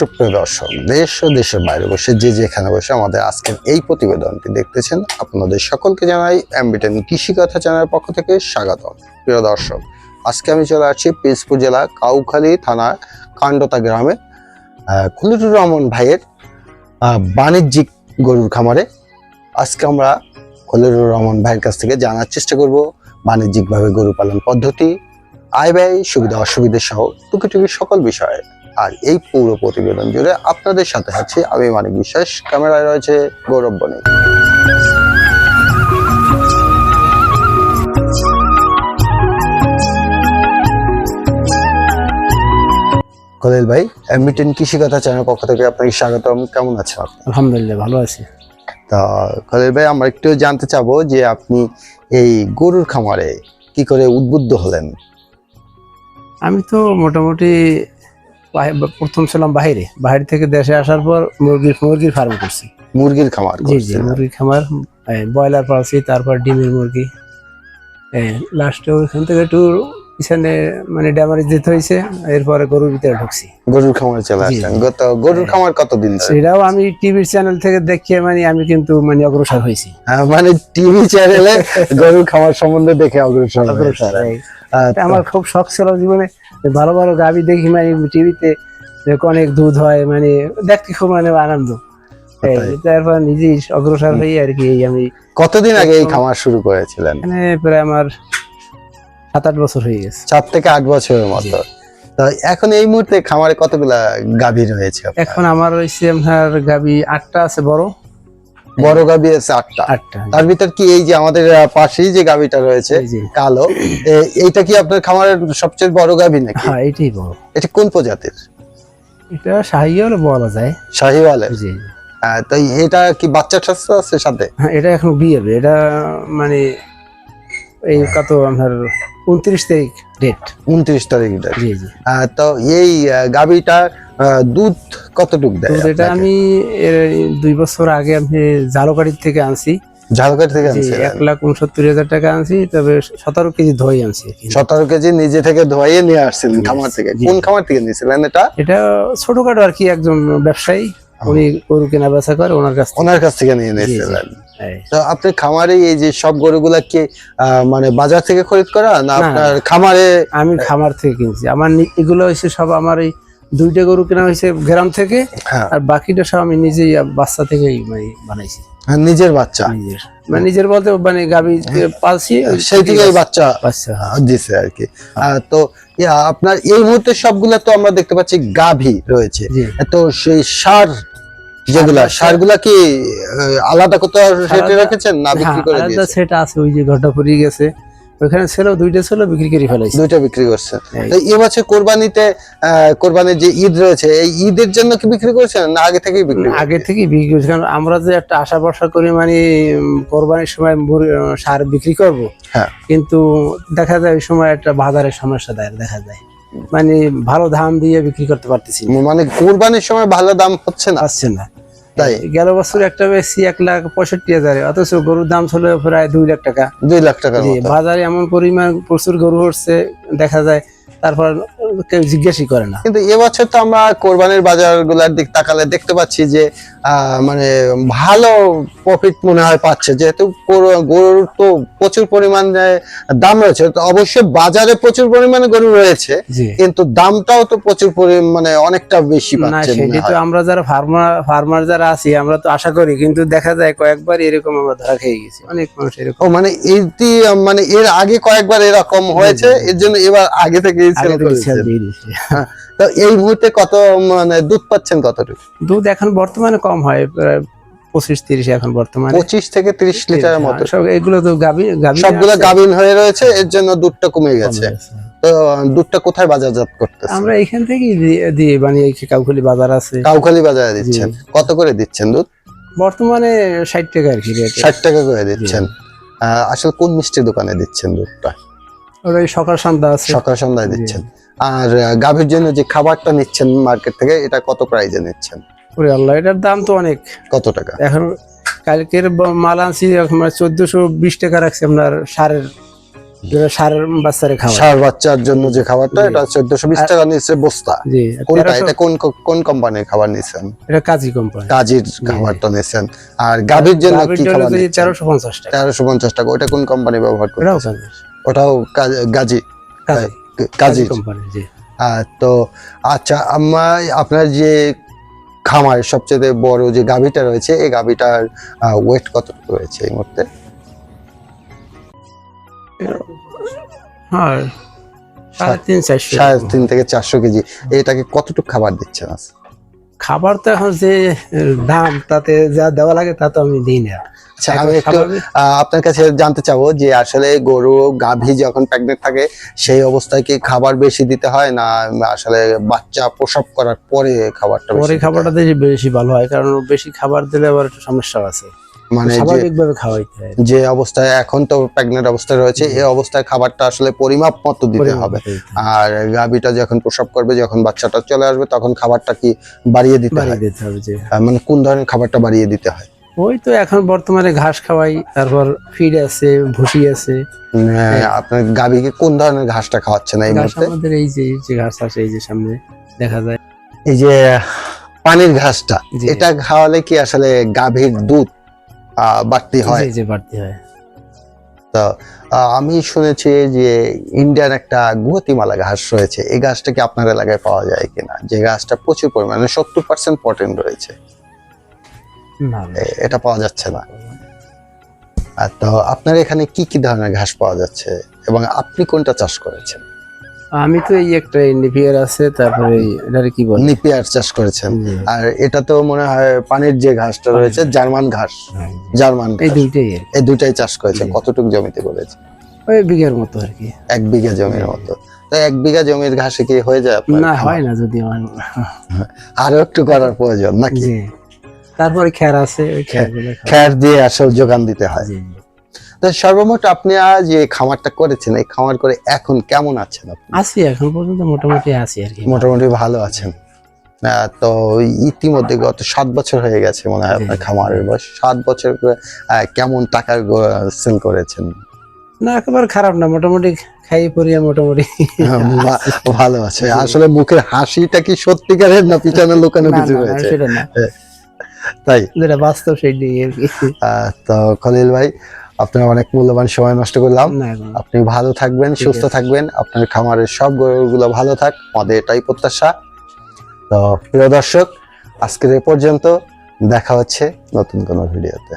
সুপ্রিয় দর্শক দেশ ও দেশের বাইরে বসে যে যেখানে বসে আমাদের আজকের এই প্রতিবেদনটি দেখতেছেন আপনাদের সকলকে জানাই অ্যাম্বিটেন কৃষি কথা চ্যানেলের পক্ষ থেকে স্বাগত প্রিয় দর্শক আজকে আমি চলে আসছি পিসপুর জেলা কাউখালী থানার কাণ্ডতা গ্রামে আহ, খলিলুর রহমান ভাইয়ের বাণিজ্যিক গরুর খামারে। আজকে আমরা খলিলুর রহমান ভাইয়ের কাছ থেকে জানার চেষ্টা করব বাণিজ্যিকভাবে গরু পালন পদ্ধতি আয় ব্যয় সুবিধা অসুবিধা সহ টুকিটুকি সকল বিষয়ে। আর এই পুরো প্রতিবেদন জুড়ে আপনাদের সাথে আছি আমি মানিক বিশ্বাস। ক্যামেরায় রয়েছে গৌরব বণিক। কলিল ভাই এমবিটেন কৃষি কথা চ্যানেল পক্ষ থেকে আপনাকে স্বাগতম। কেমন আছেন আলহামদুলিল্লাহ ভালো আছি। তা খলিল ভাই আমরা একটু জানতে চাবো যে আপনি এই গরুর খামারে কি করে উদ্বুদ্ধ হলেন? আমি তো মোটামুটি প্রথম ছিলাম বাইরে বাইরে থেকে দেশে আসার পর মুরগির মুরগির ফার্ম করছি। মুরগির খামার জি জি মুরগির খামার ব্রয়লার পালছি তারপর ডিমের মুরগি। লাস্টে ওইখান থেকে একটু পিছনে মানে ড্যামারেজ দিতে হয়েছে এরপরে গরুর ভিতরে ঢুকছি। গরুর খামার চলে আসলেন গত গরুর খামার কতদিন? সেটাও আমি টিভির চ্যানেল থেকে দেখে মানে আমি কিন্তু মানে অগ্রসর হয়েছি। হ্যাঁ, মানে টিভি চ্যানেলে গরুর খামার সম্বন্ধে দেখে অগ্রসর অগ্রসর এটা আমার খুব শখ ছিল জীবনে ভালো ভালো গাবি দেখি মানে টিভিতে অনেক দুধ হয় মানে দেখতে খুব মানে আনন্দ। তারপর নিজেই অগ্রসর হই আর কি আমি কতদিন আগে এই খামার শুরু করেছিলেন? এখানে প্রায় আমার সাত আট বছর হয়ে গেছে। চার থেকে আট বছরের মতো। তো এখন এই মুহূর্তে খামারে কতগুলা গাভী রয়েছে এখন আমার হয়েছে আপনার গাবি আটটা আছে বড়। বড় গাভী আছে আটটা। আটটা। তার ভিতর কি এই যে আমাদের পাশেই যে গাভীটা রয়েছে কালো এইটা কি আপনার খামারের সবচেয়ে বড় গাভী নাকি? হ্যাঁ এটাই বড়। এটা কোন প্রজাতির? এটা সাহিয়াল বলা যায়। শাহিওয়ালের? জি। আহ, তো এটা কি বাচ্চা টাচ্চা আছে সাথে? হ্যাঁ এটা এখন বিয়ে হবে এটা মানে এই কত আপনার উনত্রিশ তারিখ ডেট উনত্রিশ তারিখ এটা। জি জি। আহ, তো এই গাভীটা দুধ কতটুক দেয় এটা আমি দুই বছর আগে আমি জালকাঠির থেকে আনছি। ঝালকাঠি থেকে জি, আনছিলেন এক লাখ উনসত্তর হাজার টাকা আনছি তবে সতেরো কেজি দই আনছি সতেরো কেজি নিজে থেকে ধোয়াইয়ে নিয়ে আসছিলেন খামার থেকে। কোন খামার থেকে নিয়েছিলেন এটা? এটা ছোটখাটো আর কি একজন ব্যবসায়ী উনি গরু কেনা বেচা করে ওনার কাছ থেকে। ওনার কাছ থেকে নিয়ে নিয়েছিলেন। তো আপনি খামারে এই যে সব গরুগুলা কি মানে বাজার থেকে খরিদ করা না আপনার খামারে আমি খামার থেকে কিনছি। আমার এগুলো হয়েছে সব আমার এই দুইটা গরু কেনা হয়েছে গ্রাম থেকে হ্যাঁ। আর বাকিটা সব আমি নিজেই বাচ্চা থেকেই মানে বানাইছি। হ্যাঁ, নিজের বাচ্চা? মানে নিজের বলতে মানে গাবি পালছি সেই থেকেই বাচ্চা বাচ্চা হ্যাঁ। দিছে আর কি। তো আপনার এই মুহূর্তে সবগুলা তো আমরা দেখতে পাচ্ছি গাভী রয়েছে। তো সেই সার যেগুলা। সারগুলা কি আলাদা কোথাও আলাদা- রেখেছেন না বিক্রি হ্যাঁ, করে দিয়েছেন? সেট আছে ওই যে ঘরটা ফুরিয়ে গেছে। ওইখানে ছিল দুইটা ছিল বিক্রি করে ফেলাইছি। দুইটা বিক্রি। তো এবছর কোরবানিতে কোরবানির যে ঈদ রয়েছে এই ঈদের জন্য কি বিক্রি করছেন না আগে থেকেই বিক্রি আগে থেকেই বিক্রি করছি কারণ আমরা যে একটা আশা ভরসা করি মানে কোরবানির সময় সার বিক্রি করব। হ্যাঁ। কিন্তু দেখা যায় ওই সময় একটা বাজারের সমস্যা দেয় দেখা যায়। মানে ভালো দাম দিয়ে বিক্রি করতে পারতেছি মানে কোরবানির সময় ভালো দাম হচ্ছে না। আসছে না। তাই? গেল বছর একটা বেশি এক লাখ পঁয়ষট্টি হাজারে। অথচ গরুর দাম ছিল প্রায় দুই লাখ টাকা। দুই লাখ টাকা বাজারে এমন পরিমাণ প্রচুর গরু হচ্ছে দেখা যায় তারপর কেউ জিজ্ঞাসাই করে না। কিন্তু এবছর তো আমরা কোরবানির বাজারগুলার দিক তাকালে দেখতে পাচ্ছি যে আহ, মানে ভালো প্রফিট মনে হয় পাচ্ছে। যেহেতু গরুর তো প্রচুর পরিমাণে দাম রয়েছে তো অবশ্যই বাজারে প্রচুর পরিমাণে গরু রয়েছে কিন্তু দামটাও তো প্রচুর পরিমাণে অনেকটা বেশি না পাচ্ছে সেটি তো হয়। আমরা যারা ফার্মার ফার্মার যারা আছি আমরা তো আশা করি কিন্তু দেখা যায় কয়েকবার এরকম আমরা ধরা খেয়ে গেছি। অনেক মানুষ এরকম। মানে এটি মানে এর আগে কয়েকবার এরকম হয়েছে এর জন্য এবার আগে থেকে দিয়েছি। তো এই মুহূর্তে কত মানে দুধ পাচ্ছেন কতটুকু? দুধ এখন বর্তমানে কম হয় প্রায় পঁচিশ তিরিশ এখন বর্তমানে। পঁচিশ থেকে তিরিশ লিটারের মতো। সব এগুলো তো গাবি গাবি সবগুলো গাভিন হয়ে রয়েছে এর জন্য দুধটা কমে গেছে। তো দুধটা কোথায় বাজারজাত করতেছে? আমরা এখান থেকেই দিয়ে- মানে এই কাউখালি বাজার আছে? কাউখালী বাজারে দিচ্ছেন। কত করে দিচ্ছেন দুধ? বর্তমানে ষাট টাকা আর কি ষাট টাকা করে দিচ্ছেন। আসলে কোন মিষ্টি দোকানে দিচ্ছেন দুধটা? ওরা সকাল সন্ধ্যা আছে। সকাল সন্ধ্যায় দিচ্ছেন। আর গাভীর জন্য যে খাবারটা নিচ্ছেন মার্কেট থেকে এটা কত প্রাইজে নিচ্ছেন? ওরে আল্লাহ। এটার দাম তো অনেক। কত টাকা? এখন কালকের মাল আনছি এখন চোদ্দশো বিশ টাকা রাখছি আপনার সারের সার বাচ্চারে খাওয়া সার বাচ্চার জন্য যে খাবারটা এটা চোদ্দশো বিশ টাকা নিচ্ছে বস্তা। কোনটা? এটা কোন কোন কোম্পানির খাবার নিছেন এটা কাজী কোম্পানি। কাজীর খাবারটা নিছেন আর গাভীর জন্য কি খাবার তেরোশো পঞ্চাশ টাকা। তেরোশো পঞ্চাশ টাকা। ওটা কোন কোম্পানি ব্যবহার করে ওটাও গাজী। কাজী। কাজী। কাজী কোম্পানি জি। তো আচ্ছা আমার আপনার যে খামার সবচেয়ে বড় যে গাভীটা রয়েছে এই গাভীটার ওয়েট কতটুকু রয়েছে এই মুহূর্তে? হ্যাঁ সাড়ে তিন চারশো। সাড়ে তিন থেকে চারশো কেজি। এটাকে কতটুকু খাবার দিচ্ছেন আজকে? খাবার তো এখন যে দাম তাতে যা দেওয়া লাগে তা তো আমি দিই না আচ্ছা আমি একটু আপনার কাছে জানতে চাবো যে আসলে গরু গাভী যখন প্রেগনেন্ট থাকে সেই অবস্থায় কি খাবার বেশি দিতে হয় না আসলে বাচ্চা প্রসব করার পরে খাবারটা পরে খাবারটা বেশি ভালো হয় কারণ বেশি খাবার দিলে আবার একটু সমস্যা আছে? মানে যে স্বাভাবিকভাবে খাওয়াইতে হয়। যে অবস্থায় এখন তো প্রেগনেন্ট অবস্থায় রয়েছে এই অবস্থায় খাবারটা আসলে পরিমাপ মতো দিতে হবে। আর গাভীটা যখন প্রসব করবে যখন বাচ্চাটা চলে আসবে তখন খাবারটা কি বাড়িয়ে দিতে হয়? দিতে হবে যে মানে কোন ধরনের খাবারটা বাড়িয়ে দিতে হয়? ওই তো এখন বর্তমানে ঘাস খাওয়াই তারপর ফিড আছে ভুসি আছে। উম, আপনার গাভীকে কোন ধরনের ঘাসটা খাওয়াচ্ছেন এই মুহূর্তে? আমাদের এই যে যে ঘাস আছে এই যে সামনে দেখা যায়। এই যে পানির ঘাসটা এটা খাওয়ালে কি আসলে গাভীর দুধ বাড়তি হয়। বাড়তি হয়। তো আমি শুনেছি যে ইন্ডিয়ান একটা গুয়াতিমালা ঘাস রয়েছে। এই ঘাসটা কি আপনার এলাকায় পাওয়া যায় কিনা? যে ঘাসটা প্রচুর পরিমাণে সত্তর পার্সেন্ট প্রোটিন রয়েছে। এটা পাওয়া যাচ্ছে না। আর তো আপনার এখানে কি কি ধরনের ঘাস পাওয়া যাচ্ছে? এবং আপনি কোনটা চাষ করেছেন? আমি তো এই একটা ইন্ডিভিয়ার আছে তারপরে এটারে কি বলে? নিপিয়ার চাষ করেছেন। আর এটা তো মনে হয় পানির যে ঘাসটা রয়েছে জার্মান ঘাস। জার্মান এই। দুইটাই এই দুইটাই চাষ করেছে। কতটুকু জমিতে করেছে ওই বিঘের মতো আর কি। এক বিঘা জমির মতো। তো এক বিঘা জমির ঘাসে কি হয়ে যায় না হয় না যদি আমার আরও একটু করার প্রয়োজন নাকি? তারপরে খ্যার আছে ওই খ্যার দিয়ে আসলে যোগান দিতে হয়। তো সর্বমোট আপনি আজ যে খামারটা করেছেন এই খামার করে এখন কেমন আছেন আপনি? আছি এখন পর্যন্ত মোটামুটি আছি আর কি। মোটামুটি ভালো আছেন। তো ইতিমধ্যে গত সাত বছর হয়ে গেছে মনে হয় আপনার। খামারের বয়স। সাত বছর করে, কেমন টাকা সেল করেছেন? না একেবারে খারাপ না মোটামুটি খাই পরিয়া মোটামুটি। ভালো আছে। আসলে মুখের হাসিটা কি সত্যিকারের না পিছনে লুকানো কিছু না, সেটা না। তাই? যেটা বাস্তব সেটাই আর কি। আহ, তো খলিল ভাই আপনার অনেক মূল্যবান সময় নষ্ট করলাম। আপনি ভালো থাকবেন সুস্থ থাকবেন। আপনার খামারের সব গরুগুলো ভালো থাক আমাদের এটাই প্রত্যাশা। তো প্রিয় দর্শক আজকের এ পর্যন্ত দেখা হচ্ছে নতুন কোনো ভিডিওতে।